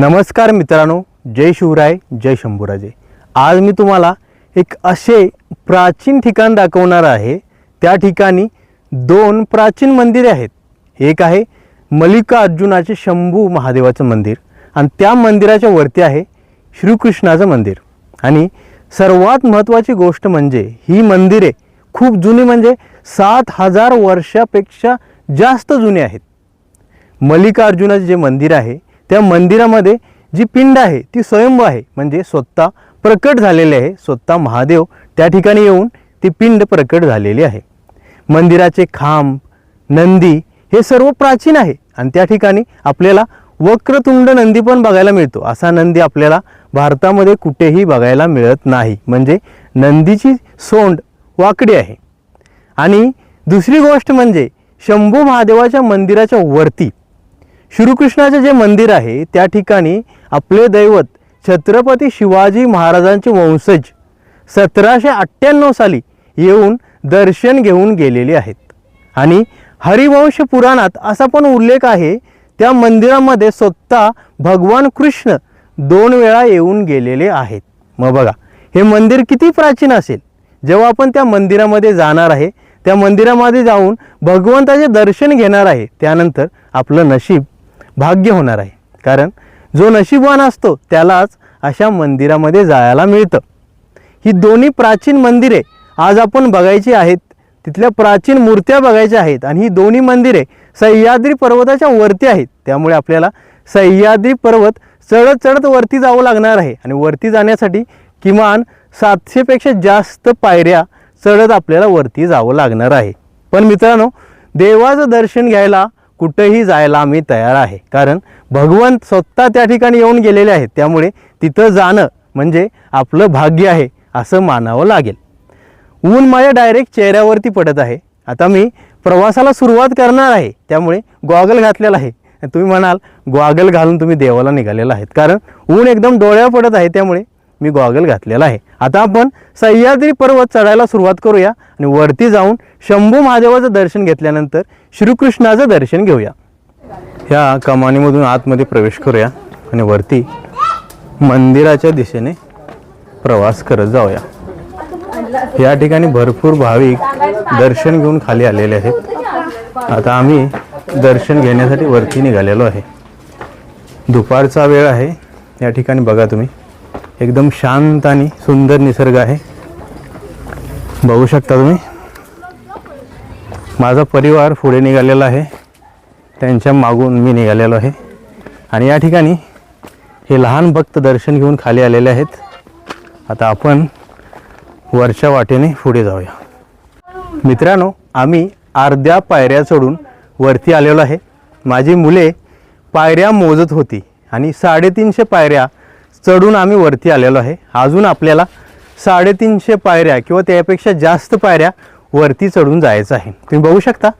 नमस्कार मित्रांनो जय शिवराय जय शंभूराजे. आज मी तुम्हाला एक असे प्राचीन ठिकाण दाखवणार आहे. त्या ठिकाणी दोन प्राचीन मंदिरे आहेत. एक आहे मल्लिकार्जुनाचे शंभू महादेवाचं मंदिर आणि त्या मंदिराच्या वरती आहे श्रीकृष्णाचं मंदिर. आणि सर्वात महत्त्वाची गोष्ट म्हणजे ही मंदिरे खूप जुनी म्हणजे सात हजार वर्षापेक्षा जास्त जुने आहेत. मल्लिकार्जुनाचे जे मंदिर आहे त्या मंदिरामध्ये जी पिंड आहे ती स्वयंभू आहे. म्हणजे स्वतः प्रकट झालेले आहे. स्वतः महादेव त्या ठिकाणी येऊन ती पिंड प्रकट झालेली आहे. मंदिराचे खांब नंदी हे सर्व प्राचीन आहे. आणि त्या ठिकाणी आपल्याला वक्रतुंड नंदी पण बघायला मिळतो. असा नंदी आपल्याला भारतामध्ये कुठेही बघायला मिळत नाही. म्हणजे नंदीची सोंड वाकडी आहे. आणि दुसरी गोष्ट म्हणजे शंभू महादेवाच्या मंदिराच्या वरती श्रीकृष्णाचे जे मंदिर आहे त्या ठिकाणी आपले दैवत छत्रपती शिवाजी महाराजांचे वंशज सतराशे अठ्ठ्याण्णव साली येऊन दर्शन घेऊन गेलेले आहेत. आणि हरिवंश पुराणात असा पण उल्लेख आहे त्या मंदिरामध्ये स्वतः भगवान कृष्ण दोन वेळा येऊन गेलेले आहेत. मग बघा हे मंदिर किती प्राचीन असेल? जेव्हा आपण त्या मंदिरामध्ये जाणार आहे त्या मंदिरामध्ये जाऊन भगवंताचे दर्शन घेणार आहे त्यानंतर आपलं नशीब भाग्य होणार आहे. कारण जो नशीबवान असतो त्यालाच अशा मंदिरामध्ये जायला मिळतं. ही दोन्ही प्राचीन मंदिरे आज आपण बघायची आहेत तिथल्या प्राचीन मूर्त्या बघायच्या आहेत आणि ही दोन्ही मंदिरे सह्याद्री पर्वताच्या वरती आहेत. त्यामुळे आपल्याला सह्याद्री पर्वत चढत चढत वरती जावं लागणार आहे आणि वरती जाण्यासाठी किमान सातशेपेक्षा जास्त पायऱ्या चढत आपल्याला वरती जावं लागणार आहे. पण मित्रांनो देवाचं दर्शन घ्यायला कुठंही जायला आम्ही तयार आहे. कारण भगवंत स्वतः त्या ठिकाणी येऊन गेलेले आहेत. त्यामुळे तिथं जाणं म्हणजे आपलं भाग्य आहे असं मानावं लागेल. ऊन माझ्या डायरेक्ट चेहऱ्यावरती पडत आहे. आता मी प्रवासाला सुरुवात करणार आहे. त्यामुळे गॉगल घातलेला आहे. तुम्ही म्हणाल गॉगल घालून तुम्ही देवाला निघालेला आहेत. कारण ऊन एकदम डोळ्यावर पडत आहे. त्यामुळे मी गॉगल घातलेला आहे. आता आपण सह्याद्री पर्वत चढायला सुरुवात करूया आणि वरती जाऊन शंभू महादेवाचं दर्शन घेतल्यानंतर श्रीकृष्णाचं दर्शन घेऊया. ह्या कमानीमधून आतमध्ये प्रवेश करूया आणि वरती मंदिराच्या दिशेने प्रवास करत जाऊया. या ठिकाणी भरपूर भाविक दर्शन घेऊन खाली आलेले आहेत. आता आम्ही दर्शन घेण्यासाठी वरती निघालेलो आहे. दुपारचा वेळ आहे. या ठिकाणी बघा तुम्ही. एकदम शांत आणि सुंदर निसर्ग आहे. बघू शकता तुम्ही. माझा परिवार पुढे निघालेला आहे. त्यांच्या मागून मी निघालेलो आहे. आणि या ठिकाणी हे लहान भक्त दर्शन घेऊन खाली आलेले आहेत. आता आपण वरच्या वाटेने पुढे जाऊया. मित्रांनो आम्ही अर्ध्या पायऱ्या चढून वरती आलेलो आहे. माझी मुले पायऱ्या मोजत होती आणि साडेतीनशे पायऱ्या चढून आम्ही वरती आलेलो आहे. अजून आपल्याला साडेतीनशे पायऱ्या किंवा त्यापेक्षा जास्त पायऱ्या वरती चढून जायचं आहे. तुम्ही बघू शकता.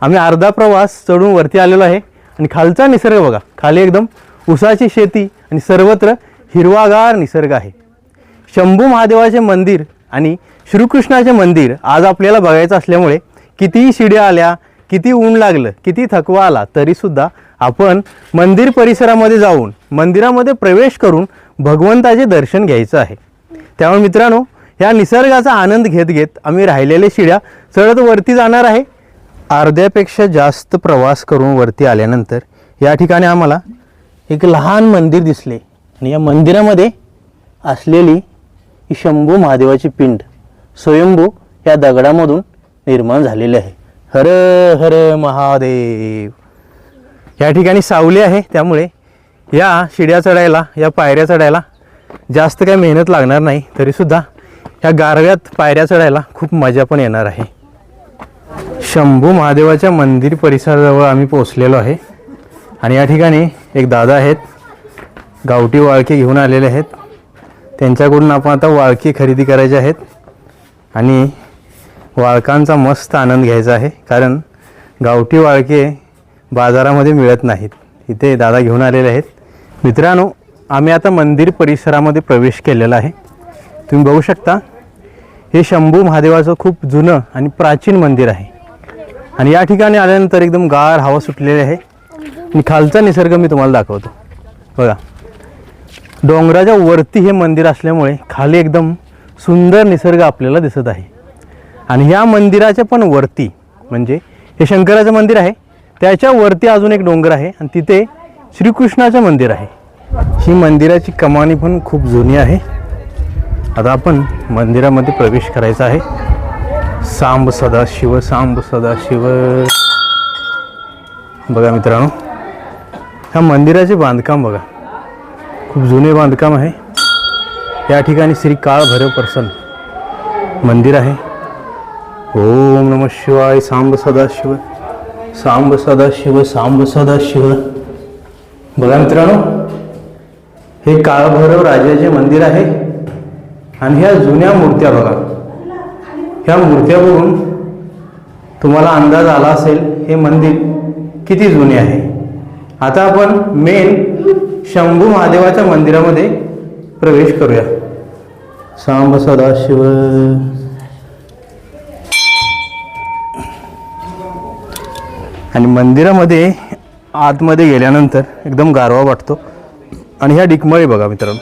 आम्ही अर्धा प्रवास चढून वरती आलेलो आहे. आणि खालचा निसर्ग बघा. खाली एकदम उसाची शेती आणि सर्वत्र हिरवागार निसर्ग आहे. शंभू महादेवाचे मंदिर आणि श्रीकृष्णाचे मंदिर आज आपल्याला बघायचं असल्यामुळे कितीही शिड्या आल्या किती ऊन लागलं किती थकवा आला तरीसुद्धा आपण मंदिर परिसरामध्ये जाऊन मंदिरामध्ये प्रवेश करून भगवंताचे दर्शन घ्यायचं आहे. त्यामुळे मित्रांनो ह्या निसर्गाचा आनंद घेत घेत आम्ही राहिलेले शिड्या चढत वरती जाणार आहे. अर्ध्यापेक्षा जास्त प्रवास करून वरती आल्यानंतर या ठिकाणी आम्हाला एक लहान मंदिर दिसले. आणि या मंदिरामध्ये असलेली ही शंभू महादेवाची पिंड स्वयंभू या दगडामधून निर्माण झालेली आहे. हर हर महादेव. या ठिकाणी सावली आहे. त्यामुळे या शिड्या चढायला या पायऱ्या चढायला जास्त काही मेहनत लागणार नाही. तरीसुद्धा ह्या गारव्यात पायऱ्या चढायला खूप मजा पण येणार आहे. शंभू महादेवाच्या मंदिर परिसराजवळ आम्ही पोचलेलो आहे. आणि या ठिकाणी एक दादा आहेत. गावठी वाळके घेऊन आलेले आहेत. त्यांच्याकडून आपण आता वाळकी खरेदी करायचे आहेत. आणि वाळकांचा मस्त आनंद घ्यायचा आहे. कारण गावठी वाळके बाजारामध्ये मिळत नाहीत. इथे दादा घेऊन आलेले आहेत. मित्रांनो आम्ही आता मंदिर परिसरामध्ये प्रवेश केलेला आहे. तुम्ही बघू शकता हे शंभू महादेवाचं खूप जुनं आणि प्राचीन मंदिर आहे. आणि या ठिकाणी आल्यानंतर एकदम गार हवा सुटलेली आहे. आणि खालचा निसर्ग मी तुम्हाला दाखवतो. बघा डोंगराच्या वरती हे मंदिर असल्यामुळे खाली एकदम सुंदर निसर्ग आपल्याला दिसत आहे. आणि ह्या मंदिराच्या पण वरती म्हणजे हे शंकराचं मंदिर आहे त्याच्यावरती अजून एक डोंगर आहे आणि तिथे श्रीकृष्णाचं मंदिर आहे. ही मंदिराची कमानी पण खूप जुनी आहे. आता आपण मंदिरामध्ये प्रवेश करायचा आहे. सांब सदाशिव सांब सदाशिव. बघा मित्रांनो ह्या मंदिराचे बांधकाम बघा. खूप जुने बांधकाम आहे. या ठिकाणी श्री काळ भैरव प्रसन्न मंदिर आहे. ओम नम शिवाय सांब सदाशिव. सांब सदाशिव सांब सदाशिव बघा मित्रांनो हे काळभैरव राजाचे मंदिर आहे आणि ह्या जुन्या मूर्त्या बघा. ह्या मूर्त्या बघून तुम्हाला अंदाज आला असेल हे मंदिर किती जुने आहे. आता आपण मेन शंभू महादेवाच्या मंदिरामध्ये प्रवेश करूया. सांब सदाशिव आणि मंदिरामध्ये आतमध्ये गेल्यानंतर एकदम गारवा वाटतो. आणि ह्या डिकमळी बघा मित्रांनो.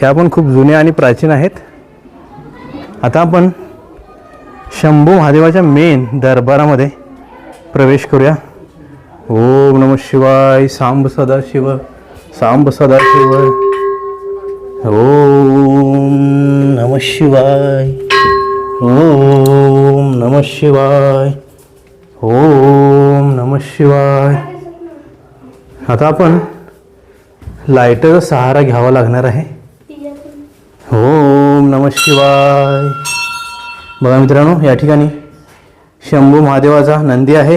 ह्या पण खूप जुन्या आणि प्राचीन आहेत. आता आपण शंभू महादेवाच्या मेन दरबारामध्ये प्रवेश करूया. ओम नम शिवाय सांब सदाशिव सांब सदाशिव. ओम नम शिवाय ओम नम शिवाय ओम शिवाय. आता आपण लायटरचा सहारा घ्यावा लागणार आहे. ओम नम शिवाय. बघा मित्रांनो या ठिकाणी शंभू महादेवाचा नंदी आहे.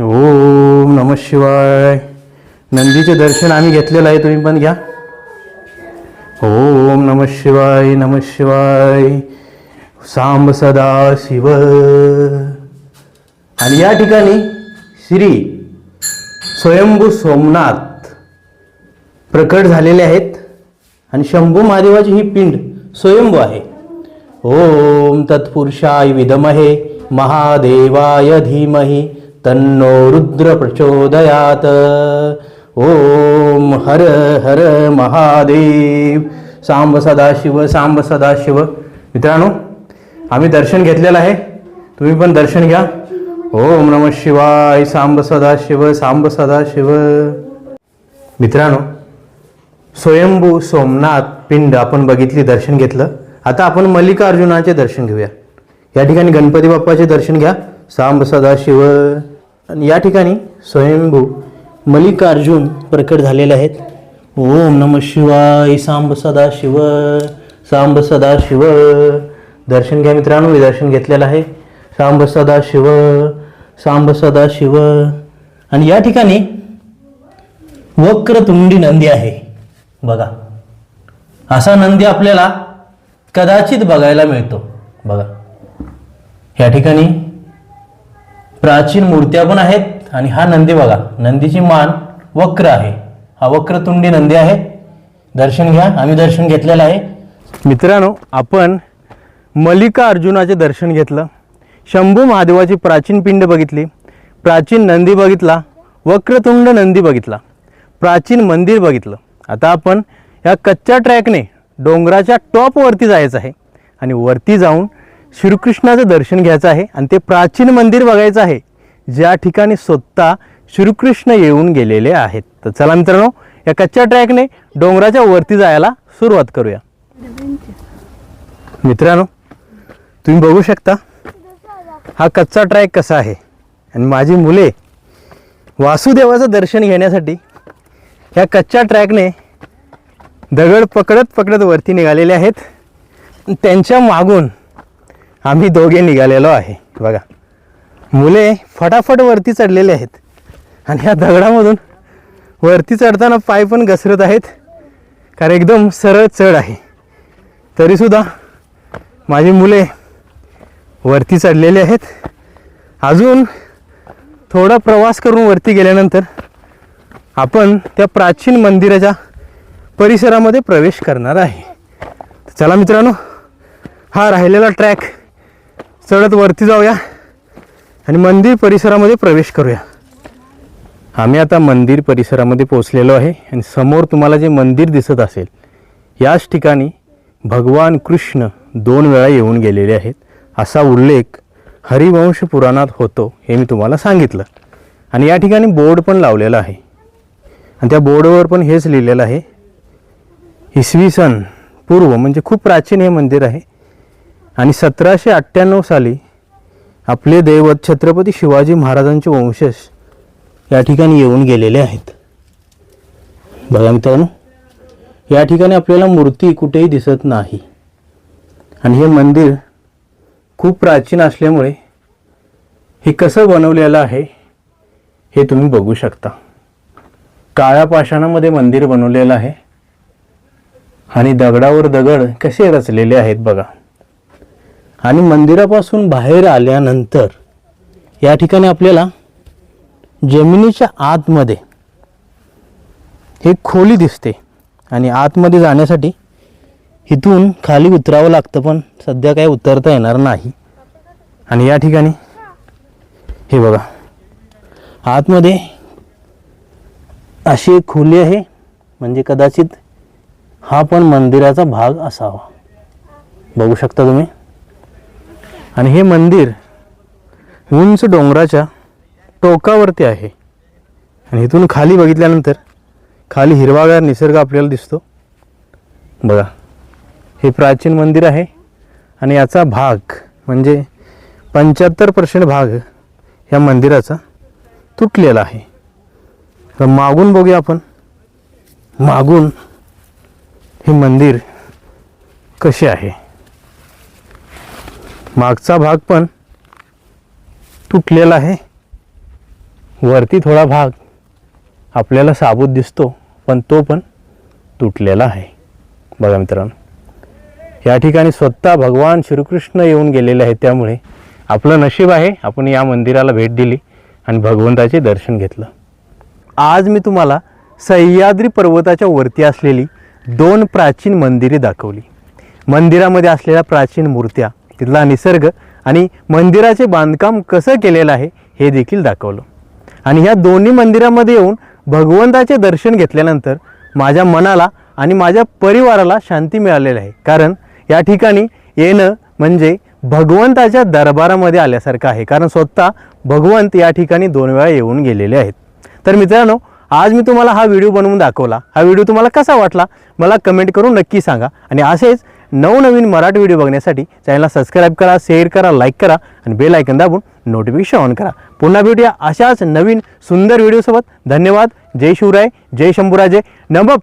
ओम नम शिवाय. नंदीचे दर्शन आम्ही घेतलेलं आहे तुम्ही पण घ्या. ओम नम शिवाय नम शिवाय. सांब सदा शिव. आणि या ठिकाणी श्री स्वयंभू सोमनाथ प्रकट झालेले आहेत. आणि शंभू महादेवाची ही पिंड स्वयंभू आहे. ओम तत्पुरुषाय विदमहे महादेवाय धीमहि तन्नो रुद्र प्रचोदयात. ओम हर हर महादेव. सांब सदाशिव सांब सदाशिव. मित्रांनो आम्ही दर्शन घेतलेलं आहे. तुम्ही पण दर्शन घ्या. ओम नम शिवाय सांब सदाशिव सांब सदाशिव. मित्रांनो स्वयंभू सोमनाथ पिंड आपण बघितली दर्शन घेतलं. आता आपण मल्लिकार्जुनाचे दर्शन घेऊया. या ठिकाणी गणपती बाप्पाचे दर्शन घ्या. सांब सदाशिव. आणि या ठिकाणी स्वयंभू मल्लिकार्जुन प्रकट झालेले आहेत. ओम नम शिवाय सांब सदाशिव सांब सदाशिव. दर्शन घ्या मित्रांनो मी दर्शन घेतलेलं आहे. सांब सदाशिव सांब सदाशिव आणि या ठिकाणी वक्रतुंडी नंदी आहे. बघा. असा नंदी आपल्याला कदाचित बघायला मिळतो. बघा. या ठिकाणी प्राचीन मूर्त्या पण आहेत आणि हा नंदी बघा. नंदीची मान वक्र आहे. हा वक्रतुंडी नंदी आहे. दर्शन घ्या. आम्ही दर्शन घेतलेलं आहे. मित्रांनो आपण मल्लिका अर्जुनाचे दर्शन घेतलं. शंभू महादेवाची प्राचीन पिंड बघितली प्राचीन नंदी बघितला वक्रतुंड नंदी बघितला प्राचीन मंदिर बघितलं. आता आपण या कच्च्या ट्रॅकने डोंगराच्या टॉपवरती जायचं आहे आणि वरती जाऊन श्रीकृष्णाचं दर्शन घ्यायचं आहे आणि ते प्राचीन मंदिर बघायचं आहे. ज्या ठिकाणी स्वतः श्रीकृष्ण येऊन गेलेले आहेत. तर चला मित्रांनो या कच्च्या ट्रॅकने डोंगराच्या वरती जायला सुरुवात करूया. मित्रांनो तुम्ही बघू शकता हा कच्चा ट्रॅक कसा आहे? आणि माझी मुले वासुदेवाचं दर्शन घेण्यासाठी ह्या कच्च्या ट्रॅकने दगड पकडत पकडत वरती निघालेले आहेत. त्यांच्या मागून आम्ही दोघे निघालेलो आहे. बघा मुले फटाफट वरती चढलेले आहेत. आणि ह्या दगडामधून वरती चढताना पाय पण घसरत आहेत. कारण एकदम सरळ चढ आहे. तरीसुद्धा माझी मुले वरती चढलेले आहेत. अजून थोडा प्रवास करून वरती गेल्यानंतर आपण त्या प्राचीन मंदिराच्या परिसरामध्ये प्रवेश करणार आहे. चला मित्रांनो हा राहिलेला ट्रॅक चढत वरती जाऊया आणि मंदिर परिसरामध्ये प्रवेश करूया. आम्ही आता मंदिर परिसरामध्ये पोचलेलो आहे आणि समोर तुम्हाला जे मंदिर दिसत असेल याच ठिकाणी भगवान कृष्ण दोन वेळा येऊन गेलेले आहेत. असा उल्लेख हरिवंश पुराणात होतो हे मी तुम्हाला सांगितलं. आणि या ठिकाणी बोर्ड पण लावलेला आहे. आणि त्या बोर्डवर पण हेच लिहिलेलं आहे. इसवी सन पूर्व म्हणजे खूप प्राचीन हे मंदिर आहे. आणि सतराशे अठ्ठ्याण्णव साली आपले दैवत छत्रपती शिवाजी महाराजांचे वंशज या ठिकाणी येऊन गेलेले आहेत. बघा मित्रांनो या ठिकाणी आपल्याला मूर्ती कुठेही दिसत नाही. आणि हे मंदिर खूप प्राचीन असल्यामुळे हे कसं बनवलेलं आहे हे तुम्ही बघू शकता. काळ्या पाषाणामध्ये मंदिर बनवलेलं आहे आणि दगडावर दगड कसे रचलेले आहेत बघा. आणि मंदिरापासून बाहेर आल्यानंतर या ठिकाणी आपल्याला जमिनीच्या आतमध्ये एक खोली दिसते आणि आतमध्ये जाण्यासाठी इथून खाली उतरावं लागतं पण सध्या काही उतरता येणार नाही. आणि या ठिकाणी हे बघा आतमध्ये अशी एक खोली आहे म्हणजे कदाचित हा पण मंदिराचा भाग असावा. बघू शकता तुम्ही? आणि हे मंदिर उंच डोंगराच्या टोकावरती आहे. आणि इथून खाली बघितल्यानंतर खाली हिरवागार निसर्ग आपल्याला दिसतो. बघा. हे प्राचीन मंदिर आहे आणि याचा भाग म्हणजे पंच्याहत्तर पर्सेंट भाग या मंदिराचा तुटलेला आहे. तर मागून बघूया आपण. मागून हे मंदिर कसे आहे. मागचा भाग पण तुटलेला आहे. वरती थोडा भाग आपल्याला साबूत दिसतो पण तो पण तुटलेला आहे. बघा मित्रांनो. या ठिकाणी स्वतः भगवान श्रीकृष्ण येऊन गेलेले आहेत. त्यामुळे आपलं नशीब आहे. आपण या मंदिराला भेट दिली आणि भगवंताचे दर्शन घेतलं. आज मी तुम्हाला सह्याद्री पर्वताच्या वरती असलेली दोन प्राचीन मंदिरे दाखवली. मंदिरामध्ये असलेल्या प्राचीन मूर्त्या तिथला निसर्ग आणि मंदिराचे बांधकाम कसं केलेलं आहे हे देखील दाखवलं. आणि ह्या दोन्ही मंदिरामध्ये येऊन भगवंताचे दर्शन घेतल्यानंतर माझ्या मनाला आणि माझ्या परिवाराला शांती मिळालेली आहे. कारण या ठिकाणी येणं म्हणजे भगवंताच्या दरबारामध्ये आल्यासारखं आहे. कारण स्वतः भगवंत या ठिकाणी दोन वेळा येऊन गेलेले आहेत. तर मित्रांनो आज मी तुम्हाला हा व्हिडिओ बनवून दाखवला. हा व्हिडिओ तुम्हाला कसा वाटला मला कमेंट करून नक्की सांगा. आणि असेच नवनवीन मराठी व्हिडिओ बघण्यासाठी चॅनलला सबस्क्राईब करा शेअर करा लाईक करा आणि बेल ऐकन दाबून नोटिफिकेशन ऑन करा. पुन्हा भेटूया अशाच नवीन सुंदर व्हिडिओसोबत. धन्यवाद. जय शिवराय जय शंभूराजे. नमप.